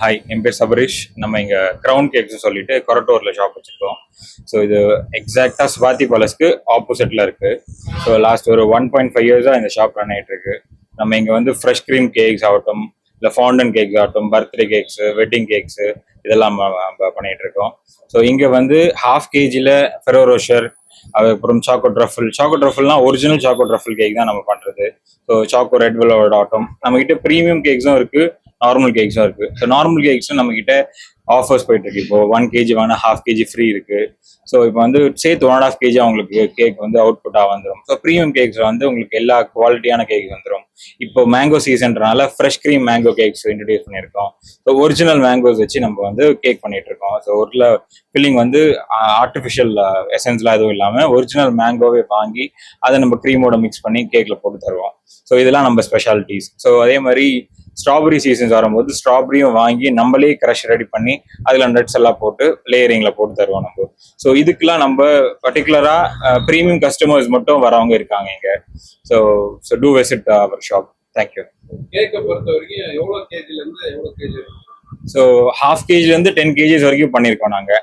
Hi என் பேர் சபரீஷ். நம்ம இங்கே க்ரௌன் கேக்ஸ்னு சொல்லிட்டு கொரட்டூரில் ஷாப் வச்சுருக்கோம். ஸோ இது எக்ஸாக்டாக ஸ்வாதி பேலஸ்க்கு ஆப்போசிட்டில் இருக்குது ஸோ லாஸ்ட் ஒரு ஒன் பாயிண்ட் ஃபைவ் இயர்ஸாக இந்த ஷாப் ரன் ஆகிட்டுருக்கு நம்ம இங்கே வந்து ஃப்ரெஷ் க்ரீம் கேக்ஸ் ஆகட்டும் இல்லை ஃபாண்டன் கேக்ஸ் ஆகட்டும் பர்த்டே கேக்ஸு வெட்டிங் கேக்ஸு இதெல்லாம் நம்ம நம்ம இருக்கோம். ஸோ இங்கே வந்து ஹாஃப் கேஜியில் ஃபெரோரோஷர் அதுக்கப்புறம் சாக்கோ ட்ரஃபிள் சாக்கோ ட்ரஃபிள்லாம் ஒரிஜினல் சாக்கோ ட்ரஃபிள் கேக் தான் நம்ம பண்ணுறது ஸோ சாக்கோ ரெட் வெல்வெட் ஆட்டம் நம்மக்கிட்ட ப்ரீமியம் கேக்ஸும் இருக்குது நார்மல் கேக்ஸும் இருக்கு. ஸோ நார்மல் கேக்ஸும் நம்ம கிட்ட ஆஃபர்ஸ் போயிட்டு இருக்கு இப்போ ஒன் கேஜி வேணா ஹாஃப் கேஜி ஃப்ரீ இருக்கு. ஸோ இப்போ வந்து சேர்த்து ஒன் அண்ட் ஹாஃப் கேஜி அவங்களுக்கு கேக் வந்து அவுட்புட்டாக வந்துடும் ஸோ ப்ரீமியம் கேக்ஸ் வந்து உங்களுக்கு எல்லா குவாலிட்டியான கேக் வந்துடும் இப்போ mango சீசன்றனால fresh cream mango cakes introduce பண்ணியிருக்கோம். ஸோ ஒரிஜினல் மேங்கோஸ் வச்சு நம்ம வந்து கேக் பண்ணிட்டு இருக்கோம் ஸோ ஒரு ஃபில்லிங் வந்து ஆர்டிஃபிஷியல் எசன்ஸ்லாம் எதுவும் இல்லாமல் ஒரிஜினல் மேங்கோவே வாங்கி அதை நம்ம க்ரீமோட மிக்ஸ் பண்ணி கேக்கில் போட்டு தருவோம். ஸோ இதெல்லாம் நம்ம ஸ்பெஷாலிட்டிஸ் ஸோ அதே மாதிரி ஸ்ட்ராபெரி சீசன்ஸ் வரும்போது ஸ்ட்ராபெரியும் வாங்கி நம்மளே க்ரஷ் ரெடி பண்ணி அதில் நட்ஸ் எல்லாம் போட்டு லேயரிங்கில் போட்டு தருவோம் நம்ம. ஸோ இதுக்கெல்லாம் நம்ம பர்டிகுலராக ப்ரீமியம் கஸ்டமர்ஸ் மட்டும் வரவங்க இருக்காங்க இங்கே. So so to visit our shop thank you கேக்கை பொறுத்த வரைக்கும் எவ்வளவு கேஜில இருந்து எவ்வளவு கேஜி ஸோ ஹாஃப் கேஜிலேருந்து டென் கேஜிஸ் வரைக்கும் பண்ணியிருக்கோம் நாங்கள்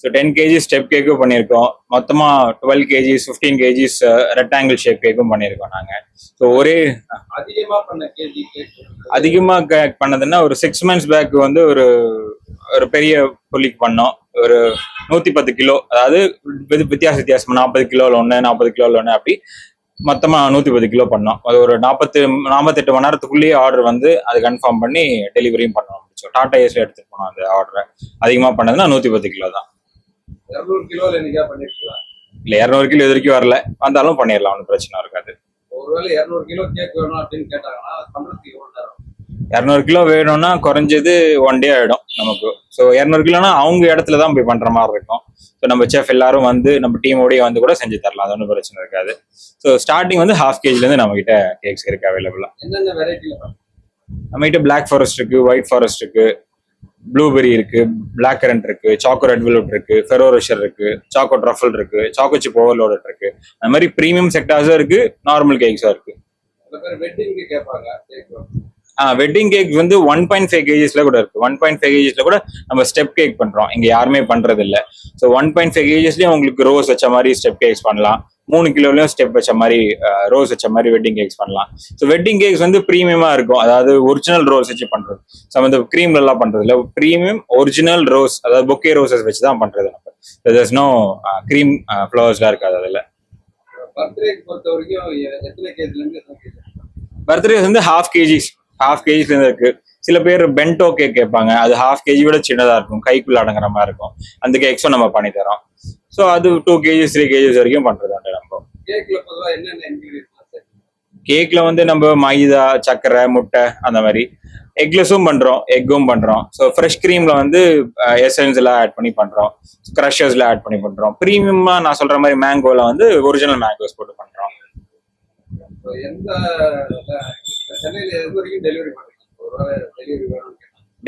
ஸோ டென் கேஜி ஸ்டெப் கேக்கும் பண்ணியிருக்கோம். மொத்தமாக twelve KGs fifteen KGs rectangle shape கேக்கும் பண்ணியிருக்கோம் நாங்கள் ஸோ ஒரே அதிகமாக பண்ணதுன்னா ஒரு சிக்ஸ் மந்த்ஸ் பேக் வந்து ஒரு ஒரு பெரிய புள்ளிக்கு பண்ணோம். ஒரு நூற்றி பத்து கிலோ அதாவது வித்- வித்தியாச வித்தியாசம் நாற்பது கிலோவில் ஒன்று நாற்பது கிலோவில் ஒன்று அப்படி மொத்தமாக நூற்றி பத்து கிலோ பண்ணோம். அது ஒரு நாற்பத்து நாற்பத்தெட்டு மணி நேரத்துக்குள்ளேயே ஆர்டர் வந்து அது கன்ஃபார்ம் பண்ணி டெலிவரியும் பண்ண முடிச்சோம் டாடா ஏஸ்ல எடுத்துட்டு போனோம் அந்த ஆர்டரை அதிகமாக பண்ணதுன்னா நூற்றி பத்து கிலோ தான். இருநூறு கிலோல என்னைக்கா பண்ணிருக்கலாம் இல்லை இரநூறு கிலோ இது வரைக்கும் வரல. வந்தாலும் பண்ணிடலாம் ஒன்றும் பிரச்சனை இருக்காது. ஒருவேளை இருநூறு கிலோ கேக் வேணும் அப்படின்னு கேட்டாங்கன்னா அது பண்றதுக்கு எவ்வளவு நேரம் இரநூறு கிலோ வேணும்னா குறைஞ்சது ஒன் டே ஆகிடும் நமக்கு. ஸோ இரநூறு கிலோனா அவங்க இடத்துல தான் போய் பண்ணுற மாதிரி இருக்கும். ஸோ நம்ம செஃப் எல்லாரும் வந்து நம்ம டீமோடய வந்து கூட செஞ்சு தரலாம். அது ஒன்றும் பிரச்சனை இருக்காது. ஸோ ஸ்டார்டிங் வந்து ஹாஃப் கேஜிலேருந்து நம்ம கிட்ட கேக்ஸ் இருக்கு அவைலபிளாக என்னென்ன வெரைட்டில பண்ண நம்ம கிட்ட பிளாக் ஃபாரஸ்ட் இருக்கு ஒயிட் ஃபாரஸ்ட் இருக்கு. ப்ளூபெரி இருக்கு பிளாக் கரண்ட் இருக்கு சாக்கோ ரெட் வெல்வெட் இருக்கு ஃபெரோ ரஷர் இருக்கு சாக்கோ ட்ரஃபல் இருக்கு சாக்கோ சிப் ஓவர்லோட் இருக்கு. அந்த மாதிரி ப்ரீமியம் செக்டார்ஸும் இருக்கு நார்மல் கேக்ஸும் இருக்கு. வெட்டிங் கேக் வந்து ஒன் பாயிண்ட் ஃபைவ் கேஜிஸ்ல கூட இருக்கு. ஒன் பாயிண்ட் ஃபைவ் கேஜிஸ்ல கூட நம்ம ஸ்டெப் கேக் பண்றோம். இங்க யாருமே பண்றது இல்ல. ஸோ ஒன் பாயிண்ட் ஃபைவ் கேஜிஸ்லயும் உங்களுக்கு ரோஸ் வச்ச மாதிரி ஸ்டெப் கேக்ஸ் பண்ணலாம். மூணு கிலோலயும் ஸ்டெப் வச்ச மாதிரி ரோஸ் வச்ச மாதிரி வெட்டிங் கேக்ஸ் பண்ணலாம். ஸோ வெட்டிங் கேக்ஸ் வந்து ப்ரீமியமா இருக்கும். அதாவது ஒரிஜினல் ரோஸ் வச்சு பண்றது. ஸோ வந்து க்ரீம்ல எல்லாம் பண்றது இல்ல. ப்ரீமியம் ஒரிஜினல் ரோஸ் அதாவது பொக்கே ரோசஸ் வச்சு தான் பண்றது நம்ம. நோ க்ரீம் ஃப்ளவர்ஸ்லாம் இருக்காது அதுல. பர்த்டேக்கு பொறுத்த வரைக்கும் எத்தனை பர்த்டே வந்து ஹாஃப் கேஜிஸ் ஹாஃப் கேஜிஸ் இருக்கு. சில பேர் பென்டோ கேக் கேட்பாங்க. அது ஹாஃப் கேஜி விட சின்னதா இருக்கும். கைக்குள்ள அடங்குற மாதிரி இருக்கும். அந்த கேக்ஸும் நம்ம பண்ணி தரோம். ஸோ அது டூ கேஜிஸ் த்ரீ கேஜிஸ் வரைக்கும் பண்றது உண்டு நம்ம கேக்ல வந்து நம்ம மைதா சர்க்கரை முட்டை அந்த மாதிரி. எக்லெஸும் பண்றோம். எக்கும் பண்றோம். ஸோ ஃப்ரெஷ் கிரீம்ல வந்து எசன்ஸ் எல்லாம் ஆட் பண்ணி பண்றோம். க்ரஷர்ஸ்ல ஆட் பண்ணி பண்றோம். ப்ரீமியமா நான் சொல்ற மாதிரி மேங்கோல வந்து ஒரிஜினல் மேங்கோஸ் போட்டு பண்றோம்.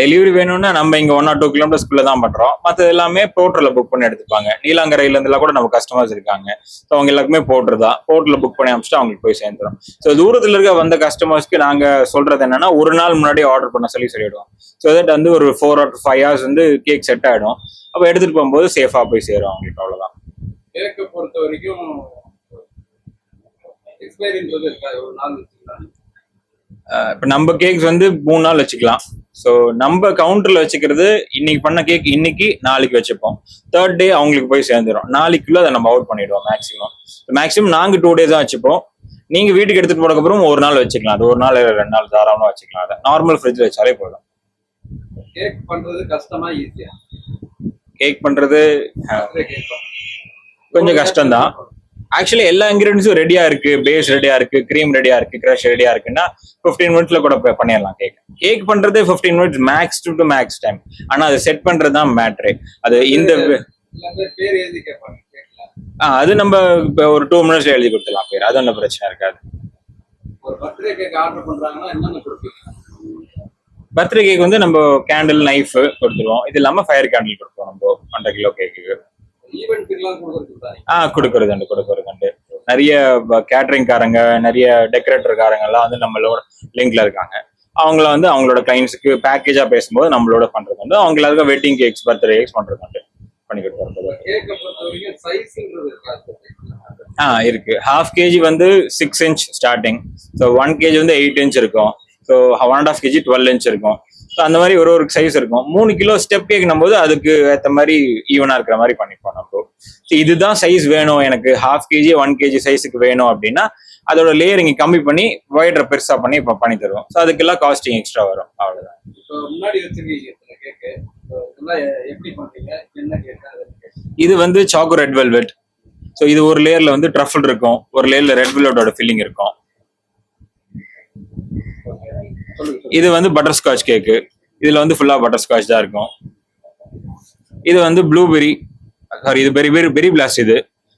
டெலிவரி வேணும்னு நம்ம இங்க ஒன் ஆர் டூ கிலோமீட்டர்ஸ்க்குள்ள தான் பண்றோம். மற்ற எல்லாமே போர்ட்டர்ல புக் பண்ணி எடுத்துப்பாங்க. நீலாங்கரையில இருந்தெல்லாம் கூட நம்ம கஸ்டமர்ஸ் இருக்காங்க. ஸோ அவங்க எல்லாருக்குமே போர்ட்டர் தான். போர்ட்டர்ல புக் பண்ணி அனுப்பிச்சிட்டு அவங்களுக்கு போய் சேர்ந்துரும். ஸோ தூரத்துல இருக்க வந்த கஸ்டமர்ஸ்க்கு நாங்க சொல்றது என்னன்னா ஒரு நாள் முன்னாடி ஆர்டர் பண்ண சொல்லி சொல்லிடுவோம். ஸோ தட் வந்து ஒரு ஃபோர் ஆர் ஃபைவ் ஹவர்ஸ் வந்து கேக் செட் ஆயிடும். அப்போ எடுத்துட்டு போகும்போது சேஃபா போய் சேரும் அவங்களுக்கு அவ்வளவுதான். கேக்கை பொறுத்த வரைக்கும் எக்ஸ்பைரின்றது ஒரு நாள் வச்சுக்கலாம். இப்போ நம்ம கேக்ஸ் வந்து மூணு நாள் வச்சுக்கலாம். ஸோ நம்ம கவுண்டர்ல வச்சுக்கிறது இன்னைக்கு பண்ண கேக் இன்னைக்கு நாளைக்கு வச்சுப்போம். தேர்ட் டே அவங்களுக்கு போய் சேர்ந்துரும். நாளைக்குள்ள அதை நம்ம அவுட் பண்ணிடுவோம் மேக்ஸிமம் மேக்ஸிமம் நாங்க டூ டேஸ் தான் வச்சுப்போம். நீங்க வீட்டுக்கு எடுத்துட்டு போனதுக்கு அப்புறம் ஒரு நாள் வச்சுக்கலாம். அது ஒரு நாள் இல்ல ரெண்டு நாள் தாராளமா வச்சுக்கலாம். அதை நார்மல் ஃப்ரிட்ஜ் வச்சாலே போதும். கேக் பண்றது கஷ்டமா ஈஸியா கேக் பண்றது கொஞ்சம் கஷ்டம்தான். ஆக்சுவலி எல்லா இன்கிரீடியன்ஸும் ரெடியா இருக்கு பேஸ் ரெடியா இருக்கு க்ரீம் ரெடியா இருக்கு கிரஷ் ரெடியா இருக்குன்னா ஃபிஃப்டீன் மினிட்ஸ்ல கூட பண்ணிடலாம் கேக் கேக் பண்றதே fifteen minutes max to to max time ஆனா அது செட் பண்றது தான் மேட்ரு அது இந்த அது நம்ம இப்ப ஒரு டூ மினிட்ஸ்ல எழுதி கொடுத்துடலாம் பேர். அது ஒன்றும் பிரச்சனை இருக்காது. ஒரு பர்த்டே கேக் வந்து நம்ம கேண்டில் நைஃப் கொடுத்துருவோம். இது இல்லாம ஃபயர் கேண்டில் கொடுப்போம் நம்ம ஒன்றரை கிலோ கேக்கு ஆ கொடுக்கறது உண்டு கொடுக்கறது உண்டு. நிறைய கேட்டரிங் காரங்க நிறைய டெக்கரேட்டர் காரங்க எல்லாம் வந்து நம்மளோட லிங்க்ல இருக்காங்க. அவங்கள வந்து அவங்களோட கிளைண்ட்ஸுக்கு பேக்கேஜா பேசும்போது நம்மளோட பண்றது வந்து அவங்க எல்லாருக்கும் வெட்டிங் கேக்ஸ் பர்த்டே கேக்ஸ் பண்றது வந்து பண்ணி கொடுக்குறது கேக்கை பொறுத்த வரைக்கும் சைஸ்ன்றது இருக்காது ஆ இருக்கு. ஹாஃப் கேஜி வந்து six inch starting so one KG வந்து எயிட் இன்ச் இருக்கும். So one and half KG twelve inch இருக்கும். ஸோ அந்த மாதிரி ஒரு ஒரு சைஸ் இருக்கும். மூணு கிலோ ஸ்டெப் கேட்கும் போது அதுக்கு ஏற்ற மாதிரி ஈவனா இருக்கிற மாதிரி பண்ணிப்போம் நம்ம ஸோ இதுதான் சைஸ் வேணும். எனக்கு ஹாஃப் கேஜி ஒன் கேஜி சைஸுக்கு வேணும் அப்படின்னா அதோட லேயரிங் கம்மி பண்ணி ஒய்டரை பெருசா பண்ணி இப்போ பண்ணி தருவோம். ஸோ அதுக்கெல்லாம் காஸ்டிங் எக்ஸ்ட்ரா வரும். அவ்வளோதான் முன்னாடி இது வந்து சாக்கோ ரெட் வெல்வெட் ஸோ இது ஒரு லேயர்ல வந்து ட்ரஃபிள் இருக்கும். ஒரு லேயர்ல ரெட் வெல்வெட்டோட ஃபில்லிங் இருக்கும். இது வந்து பட்டர் ஸ்காட்ச் கேக்கு இதுல வந்து ஃபுல்லா பட்டர் ஸ்காட்ச் தான் இருக்கும். இது வந்து ப்ளூபெரி சாரி இது பெரி பெரி பெரி பிளாஸ்ட் இது.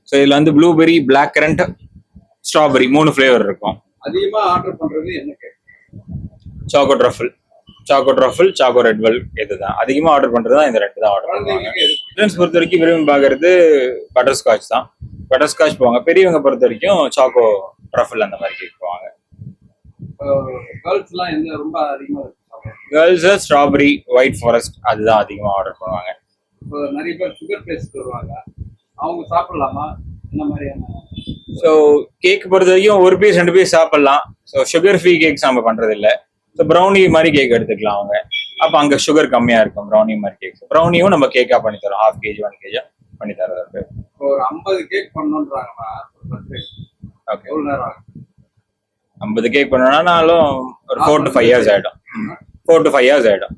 ஸோ இதுல வந்து ப்ளூபெரி பிளாக் கரண்ட் ஸ்ட்ராபெரி மூணு ஃப்ளேவர் இருக்கும். அதிகமா ஆர்டர் பண்றது என்ன cake choco truffle choco truffle choco red well இதுதான். அதிகமா ஆர்டர் பண்றது தான் இந்த ரெண்டு தான் ஆர்டர் பண்ணுவாங்க. ஸ்டூடெண்ட்ஸ் பொறுத்த வரைக்கும் விரும்பி பார்க்கறது பட்டர் ஸ்காட்ச் தான். பட்டர் ஸ்காட்ச் போவாங்க. பெரியவங்க பொறுத்த வரைக்கும் சாக்கோ ட்ரஃபிள் அந்த மாதிரி கேக் போவாங்க கேர்ள்ஸ் எல்லாம் எந்த ரொம்ப அதிகமா இருக்கு கேர்ள்ஸ் ஸ்ட்ராபெரி ஒயிட் ஃபாரஸ்ட் அதுதான் அதிகமா ஆர்டர் பண்ணுவாங்க. இப்போ நிறைய பேர் சுகர் பேஸ்ட் வருவாங்க. அவங்க சாப்பிடலாமா? என்ன மாதிரியான ஸோ கேக் பொறுத்த வரைக்கும் ஒரு பீஸ் ரெண்டு பீஸ் சாப்பிடலாம். ஸோ சுகர் ஃப்ரீ கேக்ஸ் நம்ம பண்றது இல்ல ஸோ ப்ரௌனி மாதிரி கேக் எடுத்துக்கலாம் அவங்க. அப்போ அங்க சுகர் கம்மியா இருக்கும் ப்ரௌனி மாதிரி கேக் ப்ரௌனியும் நம்ம கேக்கா பண்ணி தரோம். ஹாஃப் கேஜி ஒன் கேஜி பண்ணி தரது இருக்கு ஒரு ஐம்பது கேக் பண்ணணுன்றாங்கம்மா பர்த்டே ஓகே எவ்வளவு நேரம் ஆகும்? ஐம்பது கேக் பண்ணணும்னாலும் ஒரு ஃபோர் டு ஃபைவ் இயர்ஸ் ஆயிடும். ஃபோர் டு ஃபைவ் இயர்ஸ் ஆகும்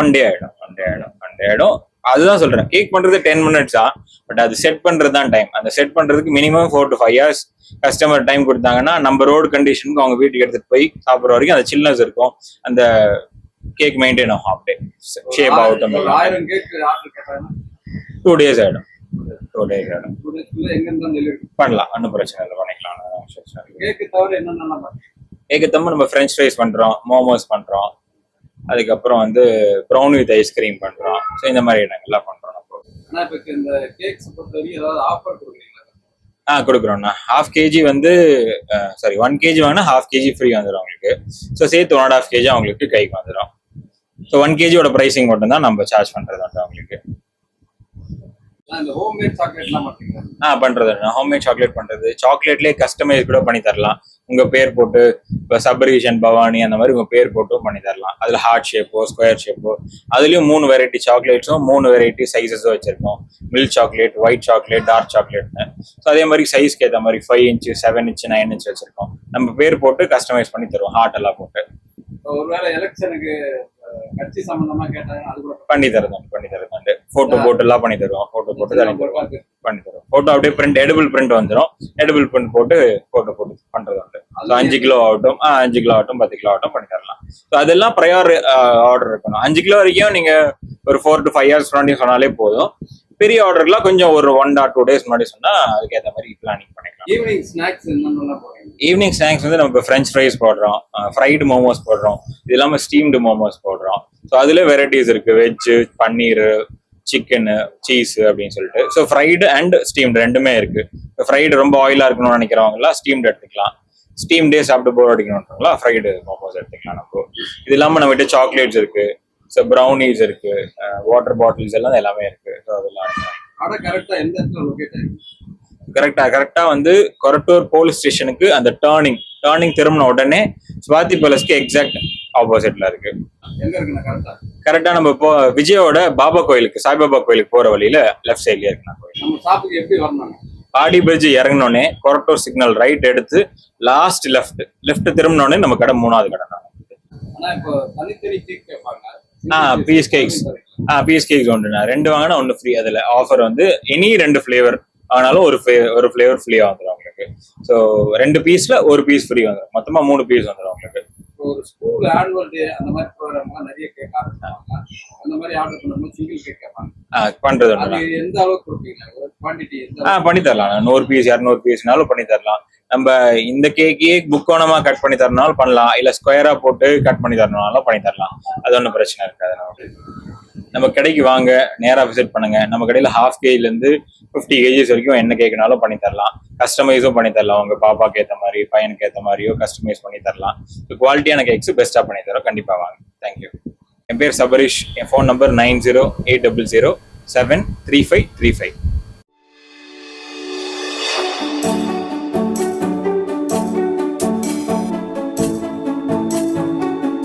ஒன் டே ஆயிடும். ஒன் டே ஆயிடும். ஒன் டே ஆயிடும். அதுதான் சொல்றேன். கேக் பண்றது டென் மினிட்ஸ் தான் பட் அது செட் பண்றது தான் டைம் அந்த செட் பண்றதுக்கு minimum four to five years customer time கொடுத்தாங்கன்னா நம்ம ரோடு கண்டிஷனுக்கு அவங்க வீட்டுக்கு எடுத்துட்டு போய் சாப்பிட்ற வரைக்கும் அந்த சில்னஸ் இருக்கும். அந்த கேக் மெயின்டைன் ஆகும் அப்படியே. ஷேப் ஆகட்டும் டூ டேஸ் ஆயிடும். டூ டேஸ் ஆயிடும் டூ டேஸ்க்குள்ள எங்க இருந்தா டெலிவரி பண்ணலாம் ஒன்றும் பிரச்சனை இல்லை பண்ணிக்கலாம் கேக்கு தவிர நம்ம ஃப்ரெஞ்ச் ஃப்ரைஸ் பண்றோம் மோமோஸ் பண்றோம். அதுக்கப்புறம் வந்து ப்ரௌன் வித் ஐஸ்கிரீம் பண்றோம். ஸோ இந்த மாதிரி இடங்கள்லாம் பண்றோம் நம்ம. இப்ப இந்த கேக்ஸ் பொறுத்த வரைக்கும் ஏதாவது ஆஃபர் கொடுக்குறீங்களா? ஆ கொடுக்குறோம்ண்ணா. ஹாஃப் கேஜி வந்து சாரி ஒன் கேஜி வாங்கினா ஹாஃப் கேஜி ஃப்ரீ வந்துடும் அவங்களுக்கு. ஸோ சேர்த்து ஒன் அண்ட் ஹாஃப் கேஜி அவங்களுக்கு கைக்கு வந்துடும் ஸோ ஒன் கேஜியோட ப்ரைசிங் மட்டும் தான் நம்ம சார்ஜ் பண்றது வந்து அவங்களுக்கு ஆனா இந்த ஹோம்மேட் சாக்லேட்லாம் மாட்டீங்களா ஆ பண்றது. ஹோம்மேட் சாக்லேட் பண்றது. சாக்லேட்லேயே கஸ்டமைஸ் கூட பண்ணி தரலாம். உங்க பேர் போட்டு இப்போ சபரீஷன் பவானி அந்த மாதிரி உங்க பேர் போட்டும் பண்ணி தரலாம். அதுல ஹார்ட் ஷேப்போ ஸ்கொயர் ஷேப்போ அதுலயும் மூணு வெரைட்டி சாக்லேட்ஸும் மூணு வெரைட்டி சைஸஸும் வச்சிருக்கோம். Milk chocolate white chocolate dark சாக்லேட்னு so அதே மாதிரி சைஸ்க்கு ஏற்ற மாதிரி five inch seven inch nine inch வச்சிருக்கோம். நம்ம பேர் போட்டு கஸ்டமைஸ் பண்ணி தருவோம் ஹார்ட் எல்லாம் போட்டு. ஒருவேளை எலெக்ஷனுக்கு கட்சி சம்பந்தமா கேட்டாங்கன்னா அது கூட பண்ணி தருவோம் பண்ணி தருவோம் போட்டோ போட்டு எல்லாம் பண்ணி தருவோம் போட்டோ போட்டு தனி தருவோம் பண்ணி தருவோம் போட்டோ அப்படியே பிரிண்ட் எடிபிள் பிரிண்ட் வந்துடும் எடிபிள் பிரிண்ட் போட்டு போட்டோ போட்டு பண்றது உண்டு. So, அஞ்சு கிலோ ஆகட்டும் அஞ்சு கிலோ ஆகட்டும் பத்து கிலோ ஆகட்டும் பண்ணி தரலாம். ஸோ அதெல்லாம் ப்ரையார் ஆர்டர் இருக்கணும். அஞ்சு கிலோ வரைக்கும் நீங்க ஒரு ஃபோர் டு ஃபைவ் இயர்ஸ் முன்னாடி சொன்னாலே போதும். பெரிய ஆர்டர்லாம் கொஞ்சம் ஒரு ஒன் ஆர் டூ டேஸ் முன்னாடி சொன்னா அதுக்கேற்ற மாதிரி பிளானிங் பண்ணிக்கலாம். ஈவினிங் ஸ்நாக்ஸ் ஈவினிங் ஸ்நாக்ஸ் வந்து நம்ம இப்போ ஃப்ரெஞ்ச் ஃப்ரைஸ் போடுறோம் ஃப்ரைடு மோமோஸ் போடுறோம். இது இல்லாமல் ஸ்டீம்டு மோமோஸ் போடுறோம். ஸோ அதுல வெரைட்டிஸ் இருக்கு. வெஜ்ஜு பன்னீர் சிக்கனு சீஸ் அப்படின்னு சொல்லிட்டு. ஸோ ஃப்ரைடு அண்ட் ஸ்டீம்டு ரெண்டுமே இருக்கு. இப்போ ஃப்ரைடு ரொம்ப ஆயிலா இருக்கணும்னு நினைக்கிறவங்கலாம் ஸ்டீம்டு எடுத்துக்கலாம். ஸ்டீம் டே சாப்பிட்டு போர் அடிக்கணும்ன்றவங்களா ஃப்ரைடு மோமோஸ் எடுத்துக்கலாம் நம்ம. இது இல்லாமல் நம்மகிட்ட சாக்லேட்ஸ் இருக்கு. ஸோ ப்ரௌனிஸ் இருக்கு வாட்டர் பாட்டில்ஸ் எல்லாம் எல்லாமே இருக்கு. ஸோ அதெல்லாம் கடை கரெக்டா எந்த இடத்துல லொகேட் ஆயிருக்கு? கரெக்டா கரெக்டா வந்து கொரட்டூர் போலீஸ் ஸ்டேஷனுக்கு அந்த டேர்னிங் டேர்னிங் திரும்பின உடனே ஸ்வாதி பேலஸ்க்கு எக்ஸாக்ட் ஆப்போசிட்ல இருக்கு. கரெக்டா நம்ம இப்போ விஜயோட பாபா கோயிலுக்கு சாய்பாபா கோயிலுக்கு போற வழியில லெஃப்ட் சைட்லயே இருக்கு கோயில். எப்படி வரணும் ஆடி பிரிட்ஜ் இறங்கினோடனே கொரட்டூர் சிக்னல் ரைட் எடுத்து லாஸ்ட் லெஃப்ட் லெஃப்ட் திரும்பினோடனே நம்ம கடை மூணாவது கடை தான். இப்போ தனித்தனி கேக் கேட்பாங்க ஆ பீஸ் கேக்ஸ் ஆ பீஸ் கேக்ஸ் ஒன்றுண்ணா ரெண்டு வாங்கினா ஒன்று ஃப்ரீ அதில் ஆஃபர் வந்து எனி ரெண்டு ஃப்ளேவர் ஆனாலும் ஒரு ஒரு ஃப்ளேவர் ஃப்ரீயாக வந்துடும் உங்களுக்கு. ஸோ ரெண்டு பீஸ்ல ஒரு பீஸ் ஃப்ரீ வந்துடும் மொத்தமாக மூணு பீஸ் வந்துடும் உங்களுக்கு. ஒரு ஸ்கூல் ஆனுவல் டே அந்த மாதிரி ப்ரோக்ராம்லாம் நிறைய கேட்க ஆரம்பிச்சாங்க அந்த மாதிரி ஆர்டர் பண்ணும்போது சிங்கிள் கேக் கேட்பாங்க. பண்றது ஆ பண்ணி தரலாம் நூறு பீஸ் இரநூறு பீஸ்னாலும் பண்ணி தரலாம் நம்ம இந்த கேக்கே புக்கோணமா கட் பண்ணி தரனாலும் பண்ணலாம். இல்ல ஸ்கொயரா போட்டு கட் பண்ணி தரனாலும் பண்ணி தரலாம். அது ஒன்றும் பிரச்சனை இருக்காது. நமக்கு நம்ம கடைக்கு வாங்க நேரா விசிட் பண்ணுங்க. நம்ம கடையில ஹாஃப் கேஜில இருந்து ஃபிஃப்டி கேஜிஸ் வரைக்கும் என்ன கேக்குனாலும் பண்ணி தரலாம். கஸ்டமைஸும் பண்ணி தரலாம். உங்க பாப்பாக்கு ஏற்ற மாதிரி பையனுக்கு ஏற்ற மாதிரியோ கஸ்டமைஸ் பண்ணி தரலாம். ஸோ குவாலிட்டியான கேக்ஸ் பெஸ்ட்டாக பண்ணி தரோம் கண்டிப்பாக வாங்க. தேங்க்யூ என் பேர் சபரிஷ். என் phone number nine zero eight double zero seven three five three five